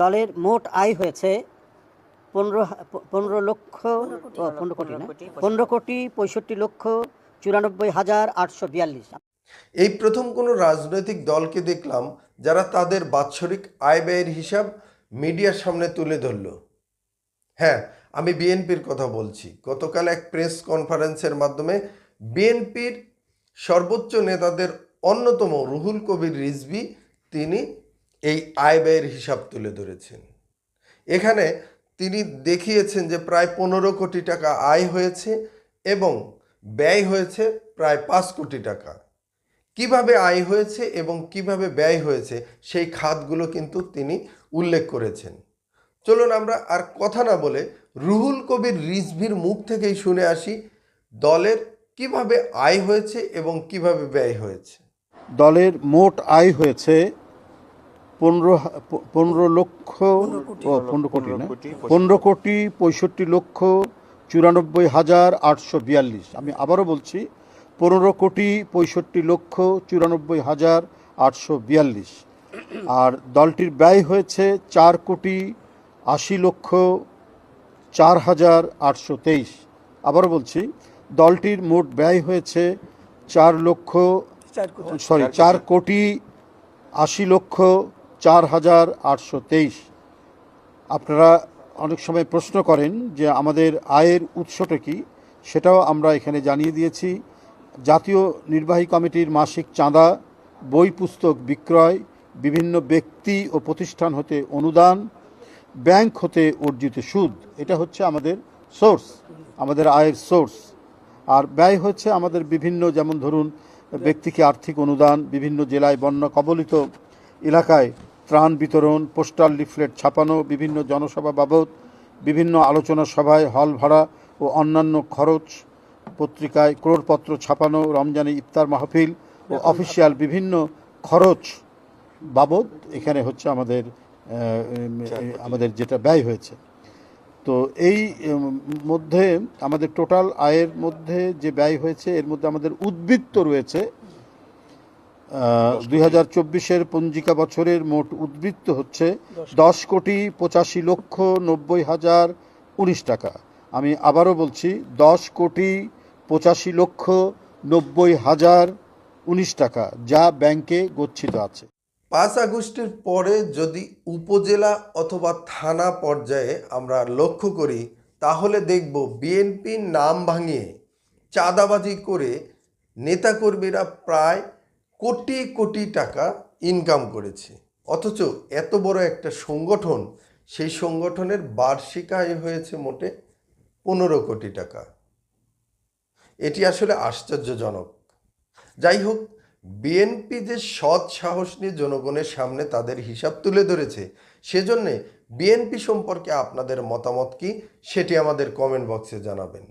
দলের মোট আয় হয়েছে পনেরো পনেরো লক্ষ পনেরো কোটি না? পনেরো কোটি পঁয়ষট্টি লক্ষ চুরানব্বই হাজার আটশো বিয়াল্লিশ। এই প্রথম কোনো রাজনৈতিক দলকে দেখলাম যারা তাদের বাৎসরিক আয় ব্যয়ের হিসাব মিডিয়ার সামনে তুলে ধরল। হ্যাঁ আমি বিএনপির কথা বলছি। গতকাল এক প্রেস কনফারেন্সের মাধ্যমে বিএনপির সর্বোচ্চ নেতাদের অন্যতম রুহুল কবির রিজভি তিনি এই আয় ব্যয়ের হিসাব তুলে ধরেছেন। এখানে তিনি দেখিয়েছেন যে প্রায় পনেরো কোটি টাকা আয় হয়েছে এবং ব্যয় হয়েছে প্রায় পাঁচ কোটি টাকা। কীভাবে আয় হয়েছে এবং কীভাবে ব্যয় হয়েছে সেই খাতগুলো কিন্তু তিনি উল্লেখ করেছেন। চলুন আমরা আর কথা না বলে রুহুল কবির রিজভির মুখ থেকেই শুনে আসি দলের কীভাবে আয় হয়েছে এবং কীভাবে ব্যয় হয়েছে। দলের মোট আয় হয়েছে পনেরো হা- পনেরো লক্ষ ও পনেরো কোটি না? পনেরো কোটি পঁয়ষট্টি লক্ষ চুরানব্বই হাজার আটশো বিয়াল্লিশ। আমি আবারও বলছি পনেরো কোটি পঁয়ষট্টি লক্ষ চুরানব্বই হাজার আটশো বিয়াল্লিশ। আর দলটির ব্যয় হয়েছে চার কোটি আশি লক্ষ চার হাজার আটশো তেইশ। আবারও বলছি দলটির মোট ব্যয় হয়েছে চার লক্ষ সরি চার কোটি আশি লক্ষ চার হাজার আটশো তেইশ। আপনারা অনেক সময় প্রশ্ন করেন যে আমাদের আয়ের উৎসটা কি? সেটাও আমরা এখানে জানিয়ে দিয়েছি। জাতীয় নির্বাহী কমিটির মাসিক চাঁদা, বই পুস্তক বিক্রয়, বিভিন্ন ব্যক্তি ও প্রতিষ্ঠান হতে অনুদান, ব্যাংক হতে অর্জিত সুদ, এটা হচ্ছে আমাদের সোর্স, আমাদের আয়ের সোর্স। আর ব্যয় হচ্ছে আমাদের বিভিন্ন, যেমন ধরুন, ব্যক্তিকে আর্থিক অনুদান, বিভিন্ন জেলায় বন্যা কবলিত এলাকায় ত্রাণ বিতরণ, পোস্টাল লিফলেট ছাপানো, বিভিন্ন জনসভা বাবদ, বিভিন্ন আলোচনা সভায় হল ভাড়া ও অন্যান্য খরচ, পত্রিকায় ক্রোড়পত্র ছাপানো, রমজানে ইফতার মাহফিল ও অফিসিয়াল বিভিন্ন খরচ বাবদ এখানে হচ্ছে আমাদের আমাদের যেটা ব্যয় হয়েছে। তো এই মধ্যে আমাদের টোটাল আয়ের মধ্যে যে ব্যয় হয়েছে, এর মধ্যে আমাদের উদ্বৃত্ত রয়েছে দুই হাজার চব্বিশের পঞ্জিকা বছরের মোট উদ্বৃত্ত হচ্ছে দশ কোটি পঁচাশি লক্ষ নব্বই হাজার উনিশ টাকা। আমি আবারও বলছি দশ কোটি পঁচাশি লক্ষ নব্বই হাজার উনিশ টাকা যা ব্যাংকে গচ্ছিত আছে। পাঁচ আগস্টের পরে যদি উপজেলা অথবা থানা পর্যায়ে আমরা লক্ষ্য করি তাহলে দেখব বিএনপির নাম ভাঙিয়ে চাঁদাবাজি করে নেতাকর্মীরা প্রায় কোটি কোটি টাকা ইনকাম করেছে। অথচ এত বড় একটা সংগঠন, সেই সংগঠনের বার্ষিক আয় হয়েছে মোটে পনেরো কোটি টাকা। এটি আসলে আশ্চর্যজনক। যাই হোক বিএনপি যে সৎ সাহস নিয়ে জনগণের সামনে তাদের হিসাব তুলে ধরেছে, সেজন্যে বিএনপি সম্পর্কে আপনাদের মতামত কি, সেটি আমাদের কমেন্ট বক্সে জানাবেন।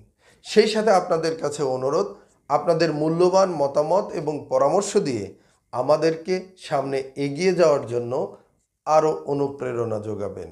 সেই সাথে আপনাদের কাছে অনুরোধ আপনাদের মূল্যবান মতামত এবং পরামর্শ দিয়ে আমাদেরকে সামনে এগিয়ে যাওয়ার জন্য আরও অনুপ্রেরণা যোগাবেন।